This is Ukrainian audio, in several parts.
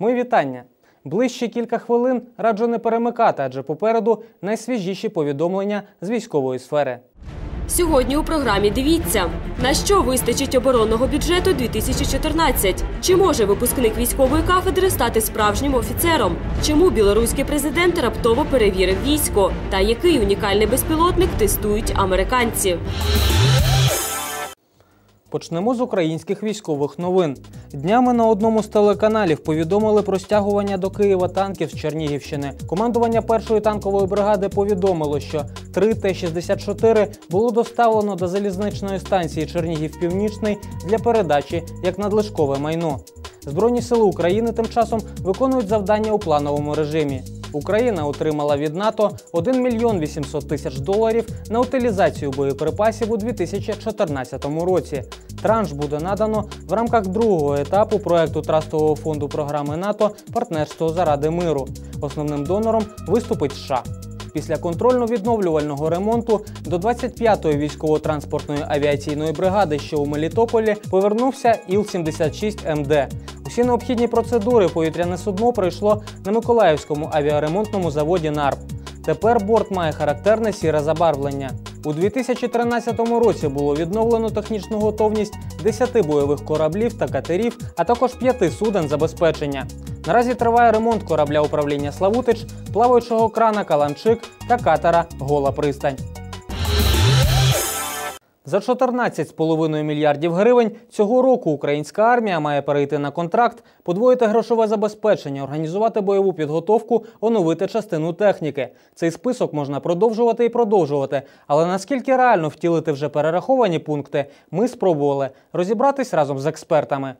Мої вітання. Ближче кілька хвилин раджу не перемикати, адже попереду найсвіжіші повідомлення з військової сфери. Сьогодні у програмі дивіться на що вистачить оборонного бюджету 2014? Чи може випускник військової кафедри стати справжнім офіцером? Чому білоруський президент раптово перевірив військо? Та який унікальний безпілотник тестують американці? Почнемо з українських військових новин. Днями на одному з телеканалів повідомили про стягування до Києва танків з Чернігівщини. Командування першої танкової бригади повідомило, що 3 Т-64 було доставлено до залізничної станції Чернігів Північний для передачі як надлишкове майно. Збройні сили України тим часом виконують завдання у плановому режимі. Україна отримала від НАТО 1 мільйон 800 тисяч доларів на утилізацію боєприпасів у 2014 році. Транш буде надано в рамках другого етапу проекту Трастового фонду програми НАТО Партнерство заради миру. Основним донором виступить США. Після контрольно-відновлювального ремонту до 25-ї військово-транспортної авіаційної бригади, що у Мелітополі, повернувся Іл-76МД. Усі необхідні процедури повітряне судно пройшло на Миколаївському авіаремонтному заводі НАРП. Тепер борт має характерне сіре забарвлення. У 2013 році було відновлено технічну готовність 10 бойових кораблів та катерів, а також 5 суден забезпечення. Наразі триває ремонт корабля управління Славутич, плаваючого крана Каланчик та катера Гола пристань. За 14,5 мільярдів гривень цього року українська армія має перейти на контракт, подвоїти грошове забезпечення, організувати бойову підготовку, оновити частину техніки. Цей список можна продовжувати і продовжувати. Але наскільки реально втілити вже перераховані пункти, ми спробували розібратись разом з експертами.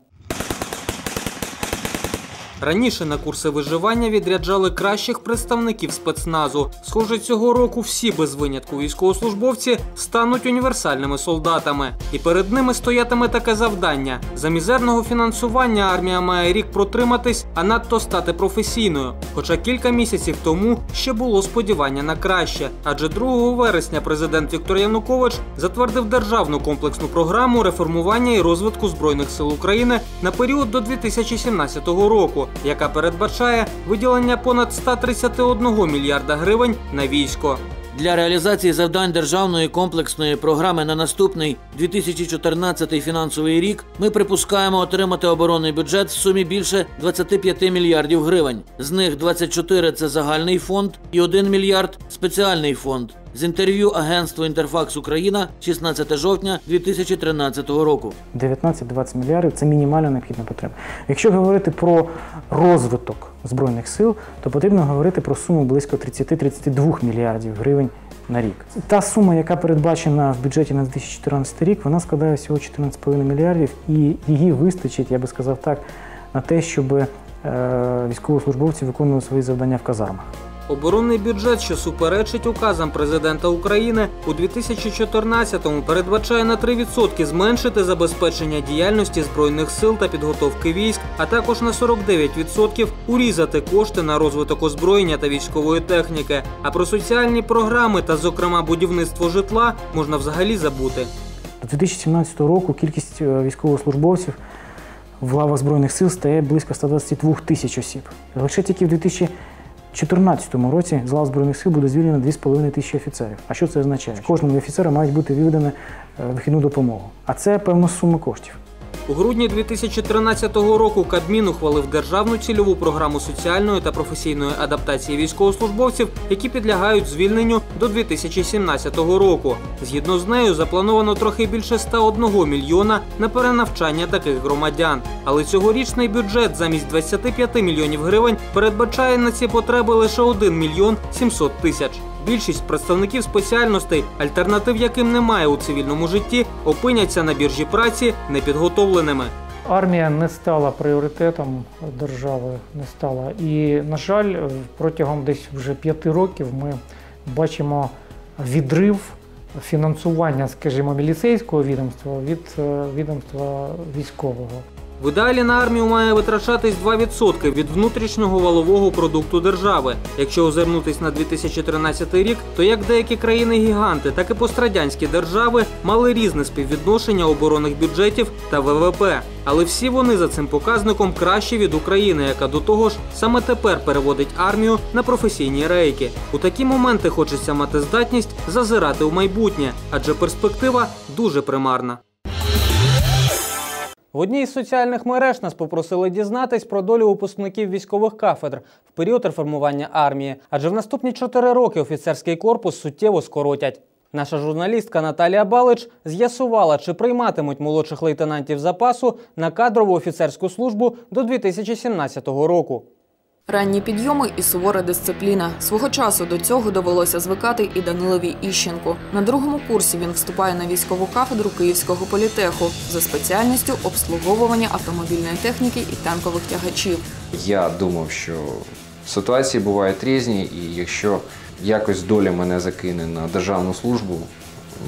Раніше на курси виживання відряджали кращих представників спецназу. Схоже, цього року всі без винятку військовослужбовці стануть універсальними солдатами. І перед ними стоятиме таке завдання: за мізерного фінансування армія має рік протриматись, а надто стати професійною. Хоча кілька місяців тому ще було сподівання на краще. Адже 2 вересня президент Віктор Янукович затвердив державну комплексну програму реформування і розвитку збройних сил України на період до 2017 року яка передбачає виділення понад 131 мільярда гривень на військо. Для реалізації завдань державної комплексної програми на наступний 2014 фінансовий рік ми припускаємо отримати оборонний бюджет в сумі більше 25 мільярдів гривень. З них 24 – це загальний фонд і 1 мільярд спеціальний фонд. З інтерв'ю агентству Інтерфакс Україна 16 жовтня 2013 року. 19-20 мільярдів це мінімальна необхідна потреба. Якщо говорити про розвиток збройних сил, то потрібно говорити про суму близько 30-32 мільярдів гривень на рік. Та сума, яка передбачена в бюджеті на 2014 рік, вона складає всього 14,5 мільярдів, і її вистачить, я би сказав так, на те, щоб е, військовослужбовці виконували свої завдання в казармах. Оборонний бюджет, що суперечить указам президента України, у 2014-му передбачає на 3% зменшити забезпечення діяльності збройних сил та підготовки військ, а також на 49% урізати кошти на розвиток озброєння та військової техніки. А про соціальні програми та, зокрема, будівництво житла можна взагалі забути. До 2017 року кількість е, військовослужбовців в лавах збройних сил стає близько 122 тисяч осіб. Лише тільки в 2000 2014 році з лав Збройних сил буде звільнено 2,5 тисячі офіцерів. А що це означає? Кожному офіцеру мають бути віддана вихідну допомогу. А це певна сума коштів. У грудні 2013 року Кабмін ухвалив державну цільову програму соціальної та професійної адаптації військовослужбовців, які підлягають звільненню до 2017 року. Згідно з нею, заплановано трохи більше 101 мільйона на перенавчання таких громадян. Але цьогорічний бюджет замість 25 мільйонів гривень передбачає на ці потреби лише 1 мільйон 700 тисяч. Більшість представників спеціальностей, альтернатив яким немає у цивільному житті, опиняться на біржі праці непідготовленими. Армія не стала пріоритетом держави, не стала. І, на жаль, протягом десь вже п'яти років ми бачимо відрив фінансування, скажімо, міліцейського відомства від е, відомства військового. В ідеалі на армію має витрачатись 2% від внутрішнього валового продукту держави. Якщо озирнутись на 2013 рік, то як деякі країни-гіганти, так і пострадянські держави мали різне співвідношення оборонних бюджетів та ВВП. Але всі вони за цим показником кращі від України, яка до того ж саме тепер переводить армію на професійні рейки. У такі моменти хочеться мати здатність зазирати в майбутнє, адже перспектива дуже примарна. В одній із соціальних мереж нас попросили дізнатись про долю випускників військових кафедр в період реформування армії, адже в наступні чотири роки офіцерський корпус суттєво скоротять. Наша журналістка Наталія Балич з'ясувала, чи прийматимуть молодших лейтенантів запасу на кадрову офіцерську службу до 2017 року. Ранні підйоми і сувора дисципліна. Свого часу до цього довелося звикати і Данилові Іщенку. На другому курсі він вступає на військову кафедру Київського політеху за спеціальністю обслуговування автомобільної техніки і танкових тягачів. Я думав, що ситуації бувають різні, і якщо якось доля мене закине на державну службу,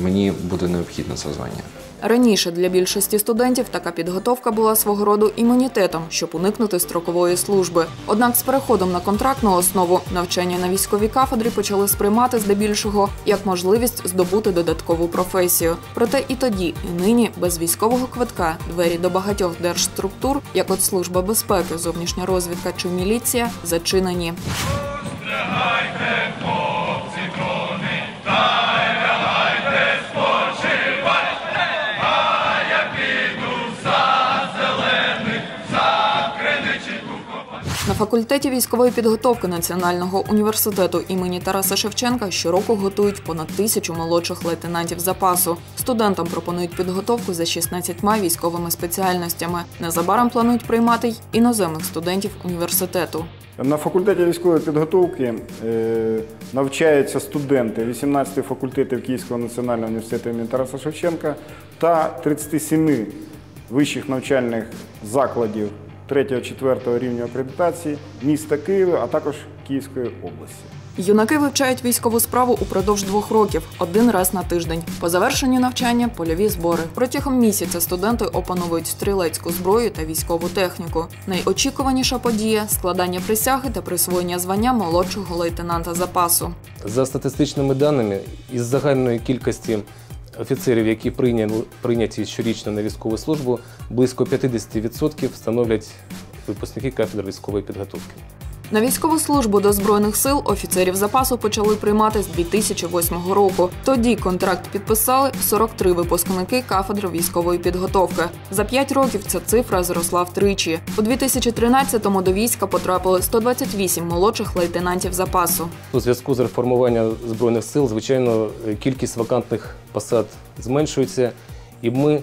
мені буде необхідно це звання. Раніше для більшості студентів така підготовка була свого роду імунітетом, щоб уникнути строкової служби. Однак з переходом на контрактну основу навчання на військовій кафедрі почали сприймати здебільшого як можливість здобути додаткову професію. Проте і тоді, і нині без військового квитка двері до багатьох держструктур, як от служба безпеки, зовнішня розвідка чи міліція, зачинені. На факультеті військової підготовки Національного університету імені Тараса Шевченка щороку готують понад тисячу молодших лейтенантів запасу. Студентам пропонують підготовку за 16 військовими спеціальностями. Незабаром планують приймати й іноземних студентів університету. На факультеті військової підготовки е, навчаються студенти 18 факультетів Київського національного університету імені Тараса Шевченка та 37 вищих навчальних закладів 3-4 рівня акредитації міста Києва, а також Київської області. Юнаки вивчають військову справу упродовж двох років, один раз на тиждень. По завершенню навчання польові збори. Протягом місяця студенти опановують стрілецьку зброю та військову техніку. Найочікуваніша подія складання присяги та присвоєння звання молодшого лейтенанта запасу. За статистичними даними, із загальної кількості офіцерів, які прийняли, прийняті щорічно на військову службу, близько 50% становлять випускники кафедри військової підготовки. На військову службу до збройних сил офіцерів запасу почали приймати з 2008 року. Тоді контракт підписали 43 випускники кафедри військової підготовки. За 5 років ця цифра зросла втричі. У 2013-му до війська потрапили 128 молодших лейтенантів запасу. У зв'язку з реформуванням збройних сил, звичайно, кількість вакантних посад зменшується, і ми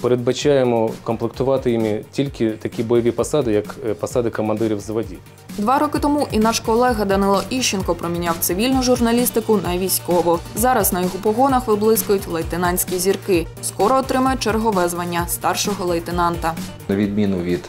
передбачаємо комплектувати іми тільки такі бойові посади, як е, посади командирів заводів. Два роки тому і наш колега Данило Іщенко проміняв цивільну журналістику на військову. Зараз на його погонах виблискують лейтенантські зірки. Скоро отримає чергове звання старшого лейтенанта. На відміну від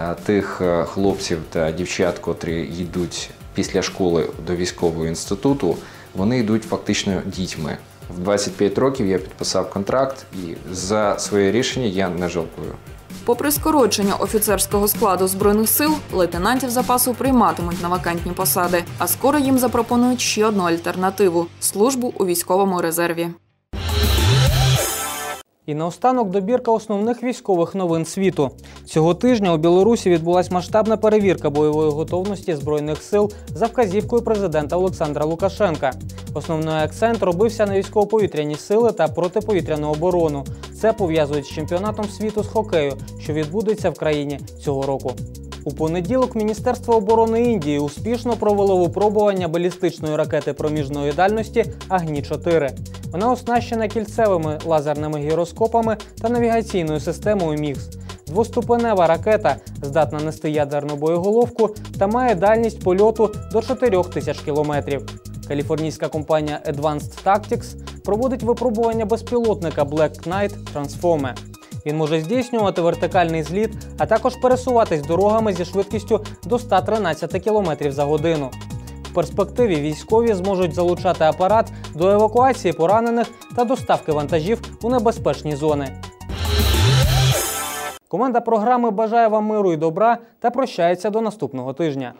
е, тих е, хлопців та дівчат, котрі йдуть після школи до військового інституту, вони йдуть фактично дітьми. В 25 років я підписав контракт, і за своє рішення я не жалкую. Попри скорочення офіцерського складу збройних сил, лейтенантів запасу прийматимуть на вакантні посади. А скоро їм запропонують ще одну альтернативу службу у військовому резерві. І наостанок добірка основних військових новин світу. Цього тижня у Білорусі відбулася масштабна перевірка бойової готовності збройних сил за вказівкою президента Олександра Лукашенка. Основний акцент робився на військово-повітряні сили та протиповітряну оборону. Це пов'язують з чемпіонатом світу з хокею, що відбудеться в країні цього року. У понеділок Міністерство оборони Індії успішно провело випробування балістичної ракети проміжної дальності Агні-4. Вона оснащена кільцевими лазерними гіроскопами та навігаційною системою МІГС. Двоступенева ракета здатна нести ядерну боєголовку та має дальність польоту до 4 тисяч кілометрів. Каліфорнійська компанія Advanced Tactics проводить випробування безпілотника Black Knight Transforme. Він може здійснювати вертикальний зліт, а також пересуватись дорогами зі швидкістю до 113 км за годину. Перспективі військові зможуть залучати апарат до евакуації поранених та доставки вантажів у небезпечні зони. Команда програми бажає вам миру і добра та прощається до наступного тижня.